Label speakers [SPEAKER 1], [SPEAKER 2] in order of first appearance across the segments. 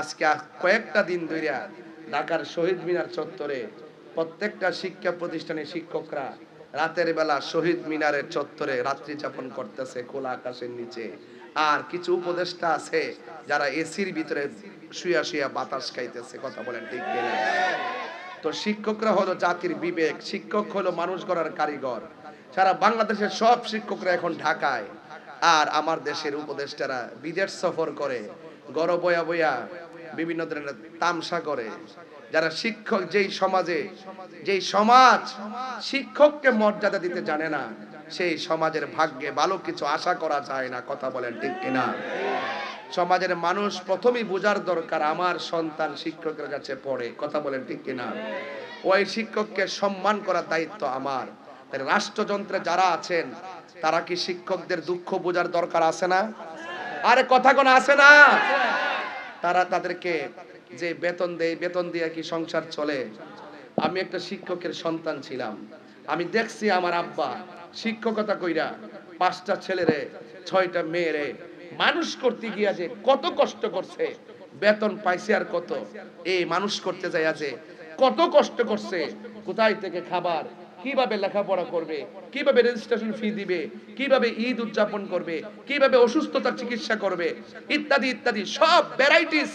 [SPEAKER 1] আজকে কয়েকটা দিন ধরিয়া ঢাকার শহীদ মিনার চত্বরে প্রত্যেকটা শিক্ষা প্রতিষ্ঠানের শিক্ষকরা রাতের বেলা শহীদ মিনারের চত্বরে রাত্রি যাপন করতেছে খোলা আকাশের নিচে। আর কিছু উপদেষ্টা আছে যারা এসির ভিতরে শুয়া শুয়া বাতাস খাইতেছে, কথা বলেন ঠিক তো শিক্ষকরা হলো জাতির বিবেক, শিক্ষক হলো মানুষ গড়ার কারিগর। সারা বাংলাদেশের সব শিক্ষকরা এখন ঢাকায়। আর আমার দেশের উপদেষ্টারা বিদেশ সফর করে গড় বয়া বয়া বিভিন্ন ধরনের তামসা করে। যারা শিক্ষক, যেই সমাজে, যেই সমাজ শিক্ষককে মর্যাদা দিতে জানে না, সেই সমাজের ভাগ্যে ভালো কিছু আশা করা যায় না, কথা বলেন ঠিক কিনা? সমাজের মানুষ প্রথমেই বোঝার দরকার, আমার সন্তান শিক্ষকের কাছে পড়ে, কথা বলেন ঠিক কিনা? ওই শিক্ষককে সম্মান করার দায়িত্ব আমার। রাষ্ট্রযন্ত্রে যারা আছেন, তারা কি শিক্ষকদের দুঃখ বোঝার দরকার আছে না? আরে কথা কোন আছে না? তারা তাদেরকে যে বেতন দেয়, বেতন দিয়ে কি সংসার চলে? আমি একটা শিক্ষকের সন্তান ছিলাম। আমি দেখছি আমার আব্বা শিক্ষকতা কইরা পাঁচটা ছেলেরে, ছয়টা মেয়েরে মানুষ করতে গিয়া যে কত কষ্ট করছে, বেতন পাইছে আর কত? এই মানুষ করতে যায় যে কত কষ্ট করছে, কোথায় থেকে খাবার কীভাবে লেখাপড়া করবে? কীভাবে রেজিস্ট্রেশন ফি দিবে? কীভাবে ঈদ উদযাপন করবে? কীভাবে অসুস্থতার চিকিৎসা করবে? ইত্যাদি ইত্যাদি। সব ভ্যারাইটিস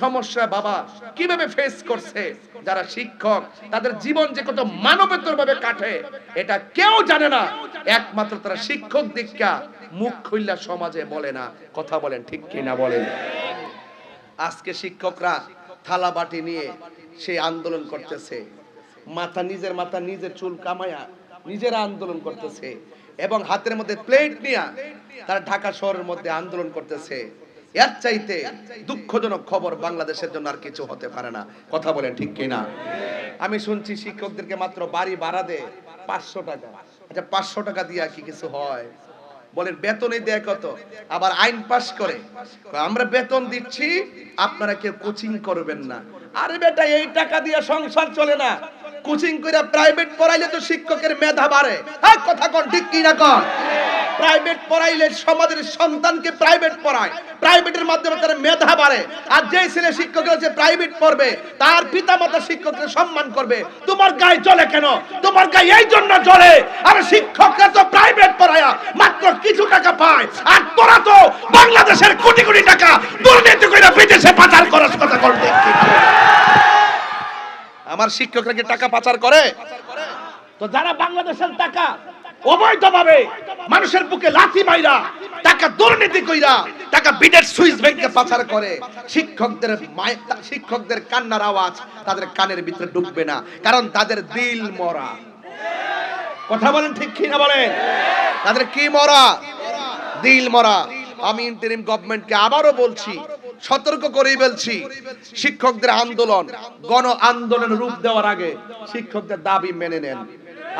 [SPEAKER 1] সমস্যা বাবা কীভাবে ফেস করছে? যারা শিক্ষক, তাদের জীবন যে কত মানবেতর ভাবে কাটে, এটা কেউ জানে না। একমাত্র তারা শিক্ষক দীক্ষা মুখ খুললা সমাজে বলে না। কথা বলেন, ঠিক কিনা বলেন? আজকে শিক্ষকরা থালা বাটি নিয়ে সেই আন্দোলন করতেছে। মাথা নিজের মাথা নিজের চুল কামায়া নিজেরা আন্দোলন করতেছে এবং হাতের মধ্যে প্লেট নিয়ে তারা ঢাকা শহরের মধ্যে আন্দোলন করতেছে। এর চাইতে দুঃখজনক খবর বাংলাদেশের জন্য আর কিছু হতে পারে না। কথা বলেন ঠিক কিনা? আমি শুনছি শিক্ষকদেরকে মাত্র বাড়ি ভাড়া দেয় পাঁচশো টাকা। আচ্ছা পাঁচশো টাকা দিয়ে কি কিছু হয়? বলেন, বেতনই দেয় কত? আবার আইন পাস করে। আমরা বেতন দিচ্ছি, আপনারা কেউ কোচিং করবেন না। আরে বেটা, এই টাকা দিয়ে সংসার চলে না। কোচিং করে প্রাইভেট পড়াইলে তো শিক্ষকের মেধা বাড়ে। হ্যাঁ কথা কোন, ঠিক কি না কন? প্রাইভেট পড়াইলে সমাজের সন্তানকে প্রাইভেট পড়ায়। প্রাইভেটের মাধ্যমে তার মেধা বাড়ে। আর যে ছেলে শিক্ষক হচ্ছে প্রাইভেট পড়বে, তার পিতামাতা শিক্ষককে সম্মান করবে। তোমার গায়ে চলে কেন? তোমার গায়ে এই জন্য চলে আর শিক্ষকরা তো প্রাইভেট পড়ায়া, মাত্র কিছু টাকা পায়। আর তোরা তো বাংলাদেশের কোটি কোটি টাকা দুর্নীতি করে বিদেশে পাচার করার কথা করতে আমার শিক্ষকরা কি টাকা পাচার করে? তো যারা বাংলাদেশের টাকা অবৈধভাবে মানুষের বুকে লাথি মাইরা, টাকা দুর্নীতি কইরা, টাকা বিদেশ সুইস ব্যাংকে পাচার করে, শিক্ষকদের শিক্ষকদের কান্নার আওয়াজ তাদের কানের ভিতরে ঢুকবে না, কারণ তাদের দিল মরা। কথা বলেন ঠিক কি না বলেন? তাদের কি মরা? দিল মরা। আমি ইন্টারিম গভর্নমেন্টকে আবারও বলছি সতর্ক করেই বলছি, শিক্ষকদের আন্দোলন, গণ আন্দোলন রূপ দেওয়ার আগে শিক্ষকদের দাবি মেনে নেন।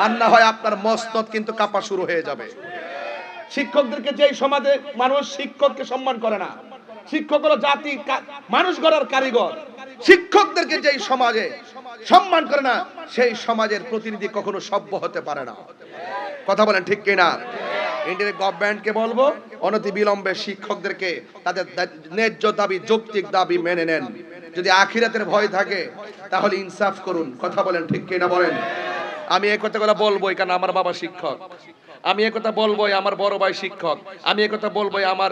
[SPEAKER 1] আর না হয় আপনার মস্তদ কিন্তু কাপা শুরু হয়ে যাবে। শিক্ষকদেরকে যেই সমাজে মানুষ শিক্ষককে সম্মান করে না, শিক্ষক হলো জাতি মানুষ গড়ার কারিগর। শিক্ষকদেরকে যেই সমাজে সম্মান করে না, সেই সমাজের প্রতিনিধি কখনো সভ্য হতে পারে না। কথা বলেন ঠিক কিনা? ইন্ডিয়ান গভর্নমেন্টকে বলব অনতি বিলম্বে শিক্ষকদেরকে তাদের ন্যায্য দাবি, যৌক্তিক দাবি মেনে নেন। যদি আখিরাতের ভয় থাকে, তাহলে ইনসাফ করুন। কথা বলেন ঠিক কিনা বলেন? আমি এই কথাগুলো বলবোই কারণ আমার বাবা শিক্ষক। আমি একথা কথা বলবোই আমার বড় ভাই শিক্ষক। আমি একথা কথা বলবোই আমার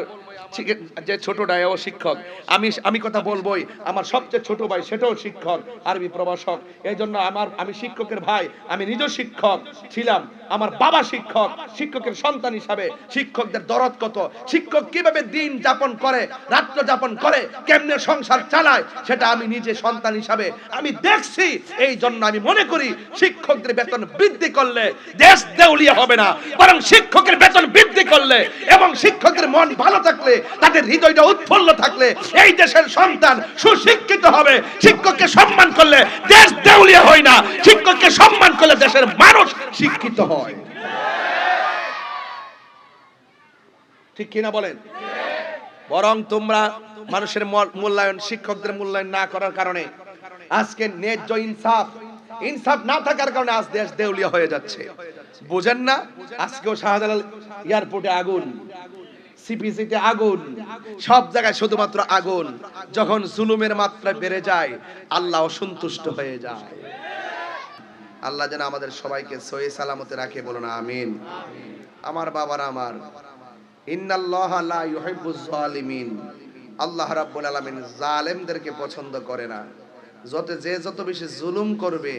[SPEAKER 1] যে ছোটটা ও শিক্ষক। আমি আমি কথা বলবোই। আমার সবচেয়ে ছোট ভাই, সেটাও শিক্ষক, আরবি প্রভাষক। এই জন্য আমার, আমি শিক্ষকের ভাই, আমি নিজেও শিক্ষক ছিলাম। আমার বাবা শিক্ষক, শিক্ষকের সন্তান হিসাবে। শিক্ষকদের দরদ কত? শিক্ষক কীভাবে দিন যাপন করে, রাত্র যাপন করে, কেমনে সংসার চালায়, সেটা আমি নিজে সন্তান হিসাবে আমি দেখছি। এই জন্য আমি মনে করি, শিক্ষকদের বেতন বৃদ্ধি করলে দেশ দেউলিয়া হবে না। বরং শিক্ষকের বেতন বৃদ্ধি করলে এবং শিক্ষকের মন ভালো থাকলে, তাদের হৃদয়টা উৎফুল্ল থাকলে, এই দেশের সন্তান সুশিক্ষিত হবে। শিক্ষককে সম্মান করলে দেশ দেউলিয়া হয় না। শিক্ষককে সম্মান করলে দেশের মানুষ শিক্ষিত হয়। ঠিক কিনা বলেন? বরং তোমরা মানুষের মূল্যায়ন, শিক্ষকদের মূল্যায়ন না করার কারণে আজকে ন্যায্য ইনসাফ ইনসাফ না থাকার কারণে আজ দেশ দেউলিয়া হয়ে যাচ্ছে। বুঝেন না? আজকেও শাহজালাল এয়ারপোর্টে আগুন, সিপিসিতে আগুন, সব জায়গায় শুধুমাত্র আগুন। যখন জুলুমের মাত্রা বেড়ে যায়, আল্লাহ অসন্তুষ্ট হয়ে যায়। আল্লাহ যেন আমাদের সবাইকে সহি সালামতে রাখে, বলুন আমিন। আমার বাবার আমার আল্লাহ রাব্বুল আলামিন জালেমদেরকে পছন্দ করে না। যত যে যত বেশি জুলুম করবে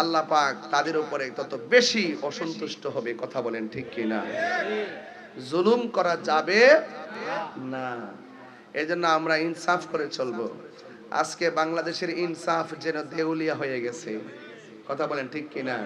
[SPEAKER 1] আল্লাহ পাক তাদের উপরে তত বেশি অসন্তুষ্ট হবে, কথা বলেন ঠিক কি না জুলুম করা যাবে না। এজন্য আমরা ইনসাফ করে চলবো। আজকে বাংলাদেশের ইনসাফ যেন দেউলিয়া হয়ে গেছে, কথা বলেন ঠিক কি না